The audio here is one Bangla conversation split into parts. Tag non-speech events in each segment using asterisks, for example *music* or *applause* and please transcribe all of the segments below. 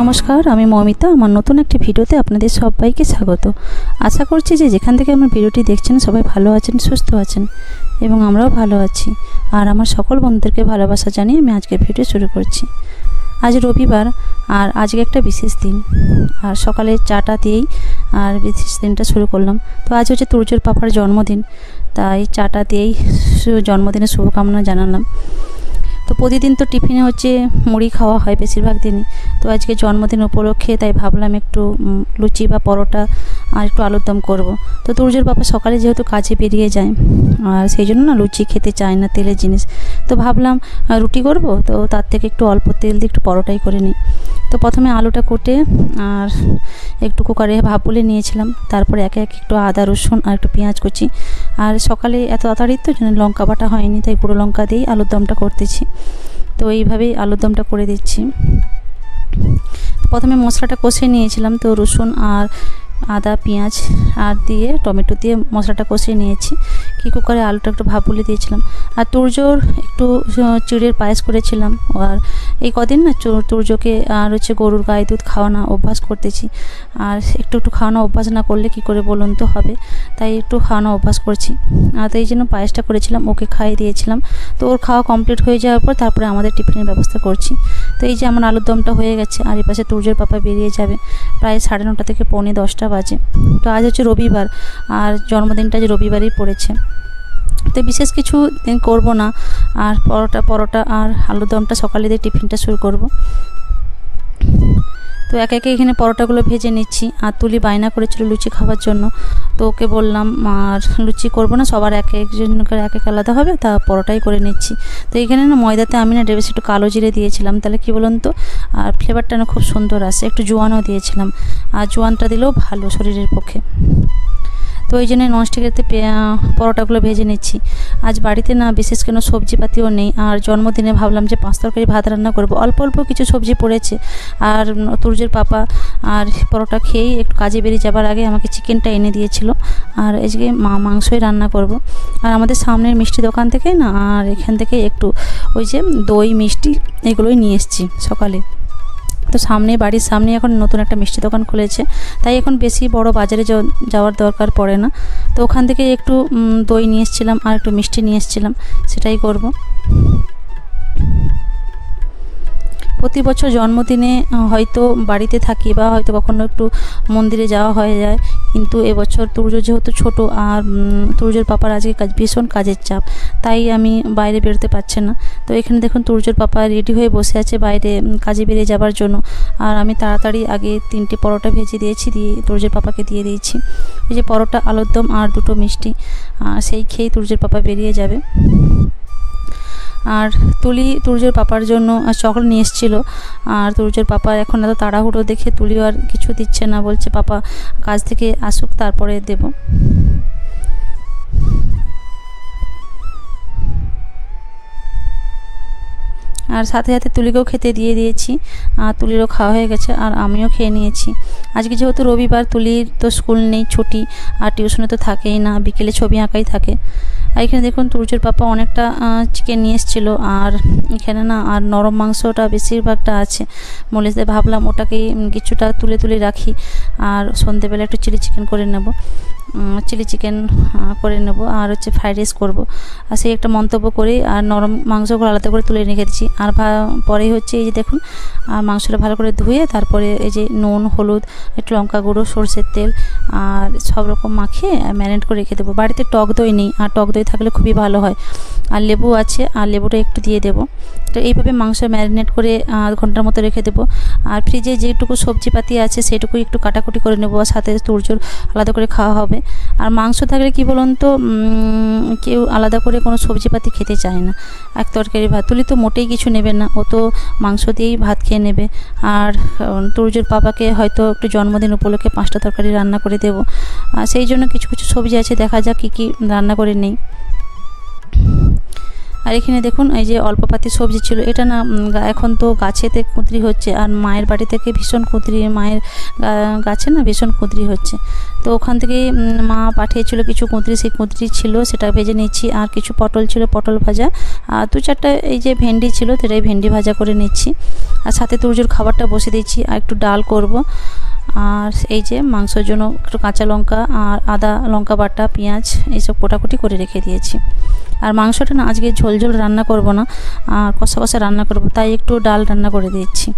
নমস্কার, আমি মমিতা। আমার নতুন একটি ভিডিওতে আপনাদের সবাইকে স্বাগত। আশা করছি যে যেখান থেকে আমার ভিডিওটি দেখছেন সবাই ভালো আছেন, সুস্থ আছেন এবং আমরাও ভালো আছি। আর আমার সকল বন্ধুদেরকে ভালোবাসা জানিয়ে আমি আজকের ভিডিও শুরু করছি। আজ রবিবার, আর আজকে একটা বিশেষ দিন। আর সকালে চাটা দিয়েই আর বিশেষ দিনটা শুরু করলাম। তো আজ হচ্ছে তুর্যর পাপার জন্মদিন। তাই চাটা দিয়েই জন্মদিনের শুভকামনা জানালাম। তো প্রতিদিন তো টিফিনে হচ্ছে মুড়ি খাওয়া হয় বেশিরভাগ দিনই। তো আজকে জন্মদিন উপলক্ষে তাই ভাবলাম একটু লুচি বা পরোটা আর একটু আলুর দম করব। তো তুর্যের বাবা সকালে যেহেতু কাজে বেরিয়ে যায়, আর সেই জন্য না লুচি খেতে চায় না তেলের জিনিস। তো ভাবলাম রুটি করব, তো তার থেকে একটু অল্প তেল দিয়ে একটু পরোটাই করে নিই। তো প্রথমে আলুটা কুটে আর একটু কুকারে ভাপ বলে নিয়েছিলাম, তারপরে একে একে একটু আদা, রসুন আর একটু পেঁয়াজ কুচি। আর সকালে এত তাড়াতাড়ি তো লঙ্কা বাটা হয়নি, তাই গুঁড়ো লঙ্কা দিয়েই আলুর দমটা করতেছি। তো এইভাবেই আলুর দমটা করে দিচ্ছি। প্রথমে মশলাটা কষে নিয়েছিলাম, তো রসুন আর আদা পেঁয়াজ আর দিয়ে টমেটো দিয়ে মশলাটা কষিয়ে নিয়েছি। কি কুকারে আলুটা একটু ভাপ বলে দিয়েছিলাম। আর তুর্যর একটু চিড়ের পায়েস করেছিলাম। আর এই কদিন না তুর্যকে, আর হচ্ছে গরুর গায়ে দুধ খাওয়ানো অভ্যাস করতেছি। আর একটু একটু খাওয়ানো অভ্যাস না করলে কি করে বলুন তো হবে? তাই একটু খাওয়ানো অভ্যাস করছি। আর তো এই জন্য পায়েসটা করেছিলাম, ওকে খাইয়ে দিয়েছিলাম। তো ওর খাওয়া কমপ্লিট হয়ে যাওয়ার পর তারপরে আমাদের টিফিনের ব্যবস্থা করছি। তো এই যে আমার আলুর দমটা হয়ে গেছে, আর এপাশে তুর্যের পাপা বেরিয়ে যাবে। প্রায় সাড়ে নটা থেকে পৌনে দশটা বাজে। তো আজ হচ্ছে রবিবার, আর জন্মদিনটা আজ রবিবারই পড়েছে। তো বিশেষ কিছু করব না। আর পরোটা পরোটা আর আলুর দমটা সকালে দিয়ে টিফিনটা শুরু করব। তো একে একে এখানে পরোটাগুলো ভেজে নিচ্ছি। আর তুলি বায়না করেছিল লুচি খাওয়ার জন্য। তো ওকে বললাম, আর লুচি করব না, সবার এক একজনকার এক এক আলাদা হবে, তা পরোটাই করে নিচ্ছি। তো এখানে না ময়দাতে আমি না বেশি একটু কালো জিরে দিয়েছিলাম। তাহলে কি বলুন তো? আর ফ্লেভারটা না খুব সুন্দর আসে, একটু জোয়ানও দিয়েছিলাম। আর জোয়ানটা দিলেও ভালো শরীরের পক্ষে। তো ওই জন্য ননস্টিকেতে পরোটাগুলো ভেজে নিচ্ছি। আজ বাড়িতে না বিশেষ কোনো সবজিপাতিও নেই। আর জন্মদিনে ভাবলাম যে পাঁচ তরকারি ভাত রান্না করব। অল্প অল্প কিছু সবজি পড়েছে। আর তুর্যের পাপা আর পরোটা খেয়েই একটু কাজে বেরিয়ে যাবার আগে আমাকে চিকেনটা এনে দিয়েছিল। আর আজকে মা মাংসই রান্না করব। আর আমাদের সামনের মিষ্টি দোকান থেকে না, আর এখান থেকে একটু ওই যে দই, মিষ্টি এগুলোই নিয়ে এসেছি সকালে। তো সামনে, বাড়ির সামনে এখন নতুন একটা মিষ্টি দোকান খুলেছে। তাই এখন বেশি বড় বাজারে যাওয়ার দরকার পড়ে না। তো ওখান থেকে একটু দই নিয়ে এসেছিলাম আর একটু মিষ্টি নিয়ে এসেছিলাম, সেটাই করব। প্রতি বছর জন্মদিনে হয়তো বাড়িতে থাকি বা হয়তো কখনো একটু মন্দিরে যাওয়া হয়ে যায়, কিন্তু এবছর তুর্য যেহেতু ছোট আর তুর্যর পাপার আজকে কাজ, ভীষণ কাজের চাপ, তাই আমি বাইরে বেরোতে পারছি না। তো এখানে দেখুন তুর্যর পাপা রেডি হয়ে বসে আছে বাইরে কাজে বেরিয়ে যাবার জন্য। আর আমি তাড়াতাড়ি আগে তিনটে পরোটা ভেজে দিয়েছি, দিয়ে তুর্যের পাপাকে দিয়ে দিয়েছি। এই যে পরোটা আলুর দম আর দুটো মিষ্টি সেই খেয়েই তুর্যের পাপা বেরিয়ে যাবে। আর তুলি তুর্যের পাপার জন্য চকলেট নিয়ে এসেছিল। আর তুর্যের পাপা এখন এত তাড়াহুড়ো দেখে তুলিও আর কিছু দিচ্ছে না, বলছে, পাপা কাজ থেকে আসুক, তারপরে দেব। আর সাথে সাথে তুলিকেও খেতে দিয়ে দিয়েছি। আর তুলিরও খাওয়া হয়ে গেছে আর আমিও খেয়ে নিয়েছি। আজকে যেহেতু রবিবার, তুলির তো স্কুল নেই, ছুটি, আর টিউশনে তো থাকেই না, বিকেলে ছবি আঁকাই থাকে। আর এখানে দেখুন তুর্যের পাপা অনেকটা চিকেন নিয়ে এসেছিল। আর এখানে না, আর নরম মাংসটা বেশিরভাগটা আছে। মলিসে ভাবলাম ওটাকেই কিছুটা তুলে তুলে রাখি। আর সন্ধেবেলা একটু চিলি চিকেন করে নেব। চিলি চিকেন করে নেব। আর হচ্ছে ফ্রাইড রাইস করব। আর সেই একটা মন্তব্য করে আর নরম মাংসগুলো আলাদা করে তুলে রেখে দিচ্ছি। আর পরেই হচ্ছে এই যে দেখুন আর মাংসটা ভালো করে ধুয়ে তারপরে এই যে নুন, হলুদ, একটু লঙ্কা গুঁড়ো, সরষের তেল, আর সব রকম মাখিয়ে ম্যারিনেট করে রেখে দেবো। বাড়িতে টক দই নেই, আর টক দই থাকলে খুবই ভালো হয়। আর লেবু আছে, আর লেবুটা একটু দিয়ে দেবো। তো এইভাবে মাংস ম্যারিনেট করে আধ ঘণ্টার মতো রেখে দেবো। আর ফ্রিজে যেটুকু সবজিপাতি আছে সেটুকু একটু কাটাকুটি করে নেব আর সাথে তুরজোর আলাদা করে খাওয়া হবে। আর মাংস থাকলে কি বলুন তো কেউ আলাদা করে কোনো সবজিপাতি খেতে চায় না। এক তরকারি ভাত, তুলি তো মোটেই কিছু নেবে না, ও তো মাংস দিয়েই ভাত খেয়ে নেবে। আর তরুজোর পাপাকে হয়তো একটু জন্মদিন উপলক্ষে পাঁচটা তরকারি রান্না করে দেবো। সেই জন্য কিছু কিছু সবজি আছে, দেখা যাক কী কী রান্না করে নেই। আর এখানে দেখুন, এই যে অল্প পাতি সবজি ছিল, এটা না এখন তো গাছেতে কুঁদরি হচ্ছে, আর মায়ের বাড়ি থেকে ভীষণ কুঁদরি, মায়ের গাছে না ভীষণ কুঁদরি হচ্ছে। তো ওখান থেকে মা পাঠিয়েছিল কিছু কুঁদরি, সেই কুঁদরি ছিল, সেটা ভেজে নিচ্ছি, আর কিছু পটল ছিল, পটল ভাজা, আর দু চারটা এই যে ভেন্ডি ছিল, সেটাই ভেন্ডি ভাজা করে নিচ্ছি। আর সাথে তুরজোর খাবারটা বসে দিচ্ছি, আর একটু ডাল করব। আর এই যে মাংসের জন্য একটু কাঁচা লঙ্কা আর আদা লঙ্কা বাটা, পেঁয়াজ এইসব কোটাকুটি করে রেখে দিয়েছি। আর মাংসটা না আজকে ঝোল ঝোল রান্না করব না, আর কষা কষা রান্না করব, তাই একটু ডাল রান্না করে দিচ্ছি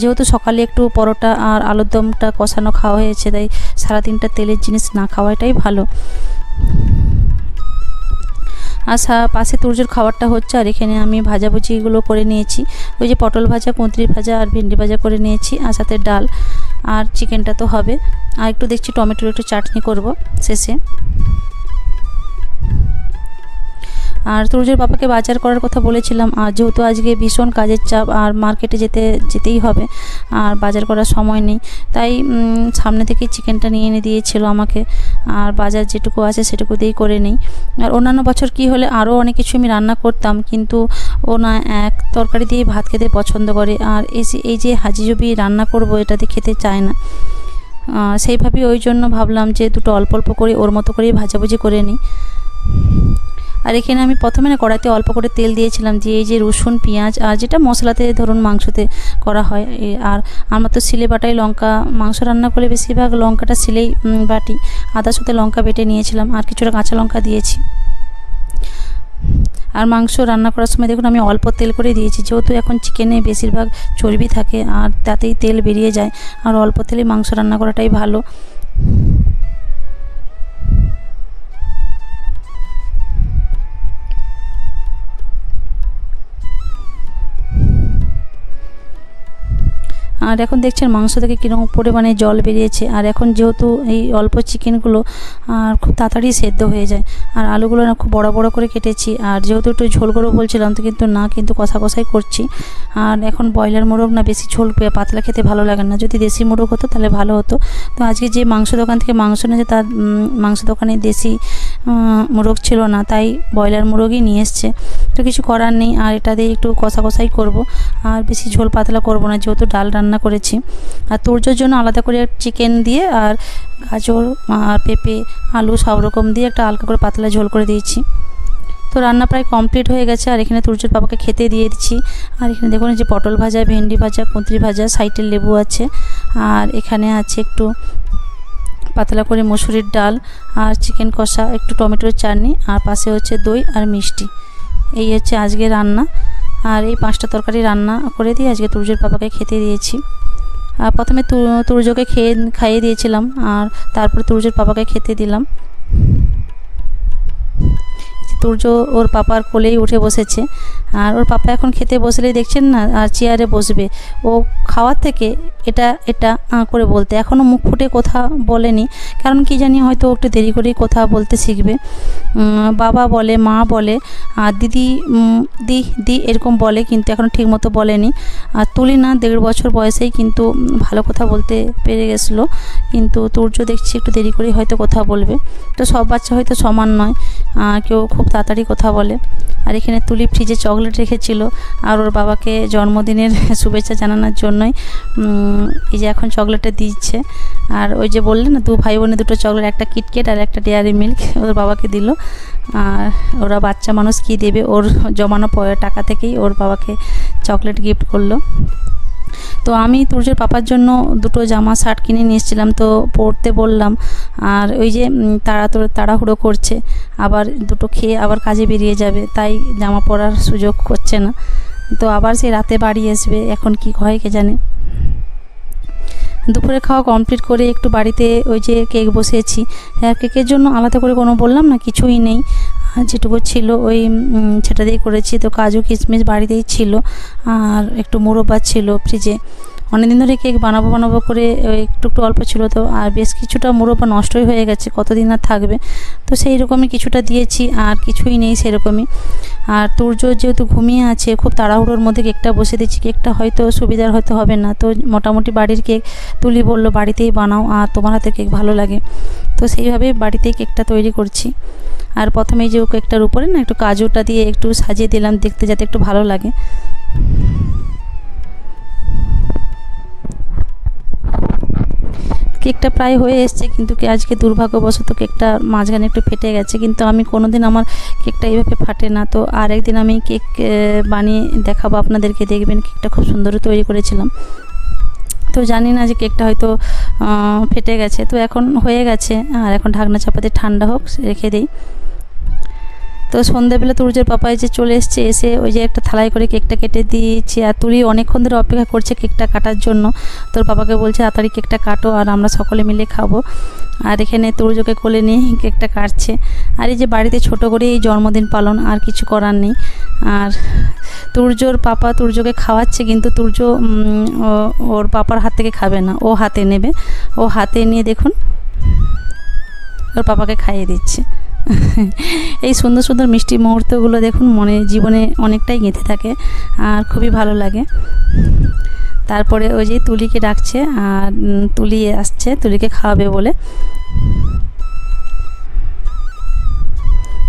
যেহেতু সকালে একটু পরোটা আর আলুর দমটা কষানো খাওয়া হয়েছে, তাই সারাদিনটা তেলের জিনিস না খাওয়াটাই ভালো। আর পাশে তুরজোর খাবারটা হচ্ছে, আর এখানে আমি ভাজাভুজিগুলো করে নিয়েছি। ওই যে পটল ভাজা, কুঁদরি ভাজা আর ভেন্ডি ভাজা করে নিয়েছি, আর সাথে ডাল। আর চিকেনটা তো হবে। আর একটু দেখছি টমেটোর একটু চাটনি করব শেষে। আর তুরজোর বাবাকে বাজার করার কথা বলেছিলাম, আর যেহেতু আজকে ভীষণ কাজের চাপ, আর মার্কেটে যেতে, যেতেই হবে, আর বাজার করার সময় নেই, তাই সামনে থেকেই চিকেনটা নিয়ে এনে দিয়েছিল আমাকে, আর বাজার যেটুকু আছে সেটুকু দিয়েই করে নিই। আর অন্যান্য বছর কি হলে আরও অনেক কিছু আমি রান্না করতাম, কিন্তু ও না এক তরকারি দিয়ে ভাত খেতে পছন্দ করে, আর এসে এই যে- এই যে হাজিজবি রান্না করব এটাতে খেতে চায় না। সেইভাবেই ওই জন্য ভাবলাম যে দুটো অল্প অল্প করে ওর মতো করেই ভাজাভুজি করে নিই। আর এখানে আমি প্রথমে না কড়াইতে অল্প করে তেল দিয়েছিলাম দিয়ে এই যে রসুন, পেঁয়াজ আর যেটা মশলাতে ধরুন মাংসতে করা হয় আর আমার তো সিলে বাটাই লঙ্কা, মাংস রান্না করলে বেশিরভাগ লঙ্কাটা সিলেই বাটি। আদা সাথে লঙ্কা বেটে নিয়েছিলাম আর কিছুটা কাঁচা লঙ্কা দিয়েছি। আর মাংস রান্না করার সময় দেখুন আমি অল্প তেল করে দিয়েছি, যেহেতু এখন চিকেনে বেশিরভাগ চর্বি থাকে আর তাতেই তেল বেরিয়ে যায়, আর অল্প তেলে মাংস রান্না করাটাই ভালো। আর এখন দেখছেন মাংস থেকে কীরকম পরিমাণে জল বেরিয়েছে। আর এখন যেহেতু এই অল্প চিকেনগুলো, আর খুব তাড়াতাড়ি সেদ্ধ হয়ে যায়। আর আলুগুলো না খুব বড় বড় করে কেটেছি। আর যেহেতু একটু ঝোল করব বলছিলাম, তো কিন্তু না, কিন্তু কষা কষাই করছি। আর এখন ব্রয়লার মোরগ না বেশি ঝোল পাতলা খেতে ভালো লাগে না। যদি দেশি মোরগ হতো, তাহলে ভালো হতো। তো আজকে যে মাংস দোকান থেকে মাংস নিয়েছে তার মাংস দোকানে দেশি মোরগ ছিল না, তাই ব্রয়লার মোরগই নিয়ে এসছে। তো কিছু করার নেই, আর এটা দিয়ে একটু কষা কষাই করব। আর বেশি ঝোল পাতলা করব না, যেহেতু ডাল রান্না করেছি। আর তুর্যর জন্য আলাদা করে চিকেন দিয়ে আর গাজর, আর পেঁপে, আলু সব রকম দিয়ে একটা হালকা করে পাতলা ঝোল করে দিয়েছি। তো রান্না প্রায় কমপ্লিট হয়ে গেছে, আর এখানে তুর্যর বাবাকে খেতে দিয়ে দিচ্ছি। আর এখানে দেখুন যে পটল ভাজা, ভেন্ডি ভাজা, কুঁদরি ভাজা, সাইটের লেবু আছে। আর এখানে আছে একটু পাতলা করে মসুরির ডাল, আর চিকেন কষা, একটু টমেটোর চাটনি, আর পাশে হচ্ছে দই আর মিষ্টি। এই হচ্ছে আজকে রান্না। আর এই পাঁচটা তরকারি রান্না করে দিয়ে আজকে তুর্যের পাপাকে খেতে দিয়েছি। আর প্রথমে তুর্যকে খেয়ে খাইয়ে দিয়েছিলাম, আর তারপরে তুর্যের পাপাকে খেতে দিলাম। তুর্য ওর পাপার কোলেই উঠে বসেছে। আর ওর পাপা এখন খেতে বসলেই দেখছেন না, আর চেয়ারে বসবে। ও খাওয়ার থেকে এটা এটা করে বলতে। এখনও মুখ ফুটে কথা বলেনি, কারণ কি জানি হয়তো একটু দেরি করেই কথা বলতে শিখবে। বাবা বলে, মা বলে, আর দিদি দি দি এরকম বলে, কিন্তু এখন ঠিক মতো বলেনি। আর তুলি না দেড় বছর বয়সেই কিন্তু ভালো কথা বলতে পেরে গেছিল, কিন্তু তুর্য দেখছি একটু দেরি করেই হয়তো কথা বলবে। তো সব বাচ্চা হয়তো সমান নয় কেউ খুব তাড়াতাড়ি কথা বলে। আর এখানে তুলি ফ্রিজে চকলেট রেখেছিল আর ওর বাবাকে জন্মদিনের *laughs* শুভেচ্ছা জানানোর জন্যই এই যে এখন চকলেটটা দিচ্ছে। আর ওই যে বললেন না, দু ভাই বোনে দুটো চকলেট, একটা কিটকেট আর একটা ডেয়ারি মিল্ক *laughs* ওর বাবাকে দিল। আর ওরা বাচ্চা মানুষ, কী দেবে? ওর জমানো টাকা থেকেই ওর বাবাকে চকলেট গিফট করল। তো আমি তুর্যের পাপার জন্য দুটো জামা, শার্ট কিনে নিয়েছিলাম তো পরতে বললাম। আর ওই যে তাড়াতাড়ি তাড়াহুড়ো করছে, আবার দুটো খেয়ে আবার কাজে বেরিয়ে যাবে, তাই জামা পরার সুযোগ করছে না। তো আবার সেই রাতে বাড়ি আসবে, এখন কি হয় কে জানে। দুপুরে খাওয়া কমপ্লিট করে একটু বাড়িতে ওই যে কেক বসিয়েছি। হ্যাঁ কেকের জন্য আলাদা করে কোনো বললাম না, কিছুই নেই। যেটুকু ছিল ওই সেটা দিয়ে করেছি। তো কাজু কিশমিশ বাড়িতেই ছিল। আর একটু মুরব্বা ছিল ফ্রিজে অনেকদিন ধরে কেক বানাবো বানাবো করে একটু একটু অল্প ছিল তো, আর বেশ কিছুটা মুরব্বা নষ্টই হয়ে গেছে, কতদিন আর থাকবে? তো সেই রকমই কিছুটা দিয়েছি, আর কিছুই নেই সেরকমই। আর তুর্য যেহেতু ঘুমিয়ে আছে, খুব তাড়াহুড়োর মধ্যে কেকটা বসে দিচ্ছি কেকটা হয়তো সুবিধার হয়তো হবে না। তো মোটামুটি বাড়ির কেক তুলি বলল, বাড়িতেই বানাও, আর তোমার হাতে কেক ভালো লাগে। তো সেইভাবেই বাড়িতেই কেকটা তৈরি করছি। আর প্রথমেই যে কেকটার উপরে না একটু কাজুটা দিয়ে একটু সাজিয়ে দিলাম, দেখতে যাতে একটু ভালো লাগে। কেকটা প্রায় হয়ে এসছে, কিন্তু কি আজকে দুর্ভাগ্যবশত কেকটা মাঝখানে একটু ফেটে গেছে, কিন্তু আমি কোনো দিন আমার কেকটা এইভাবে ফাটে না। তো আর একদিন আমি কেক বানিয়ে দেখাবো আপনাদেরকে, দেখবেন কেকটা খুব সুন্দর তৈরি করেছিলাম। তো জানি না যে কেকটা হয়তো ফেটে গেছে। তো এখন হয়ে গেছে, আর এখন ঢাকনা চাপাতে ঠান্ডা হোক, রেখে দিই। তো সন্ধ্যেবেলা তুর্যের পাপাই যে চলে এসছে, এসে ওই যে একটা থালায় করে কেকটা কেটে দিয়েছে। আর তুলি অনেকক্ষণ ধরে অপেক্ষা করছে কেকটা কাটার জন্য। তোর পাপাকে বলছে, তাড়াতাড়ি কেকটা কাটো আর আমরা সকলে মিলে খাব। আর এখানে তুর্যকে কোলে নিয়ে কেকটা কাটছে। আর এই যে বাড়িতে ছোট করে এই জন্মদিন পালন, আর কিছু করার নেই। আর তুর্যর পাপা তুর্যকে খাওয়াচ্ছে, কিন্তু তুর্য ওর পাপার হাত থেকে খাবে না। ও হাতে নেবে। ও হাতে নিয়ে দেখুন, ওর পাপাকে খাইয়ে দিচ্ছে। এই সুন্দর সুন্দর মিষ্টি মুহূর্তগুলো দেখুন, মনে, জীবনে অনেকটাই গেঁথে থাকে আর খুবই ভালো লাগে। তারপরে ওই যে তুলিকে ডাকছে আর তুলি আসছে, তুলিকে খাওয়াবে বলে।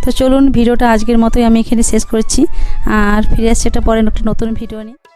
তো চলুন, ভিডিওটা আজকের মতোই আমি এখানে শেষ করছি। আর ফিরে আসছি এটা পরে একটা নতুন ভিডিও নিয়ে।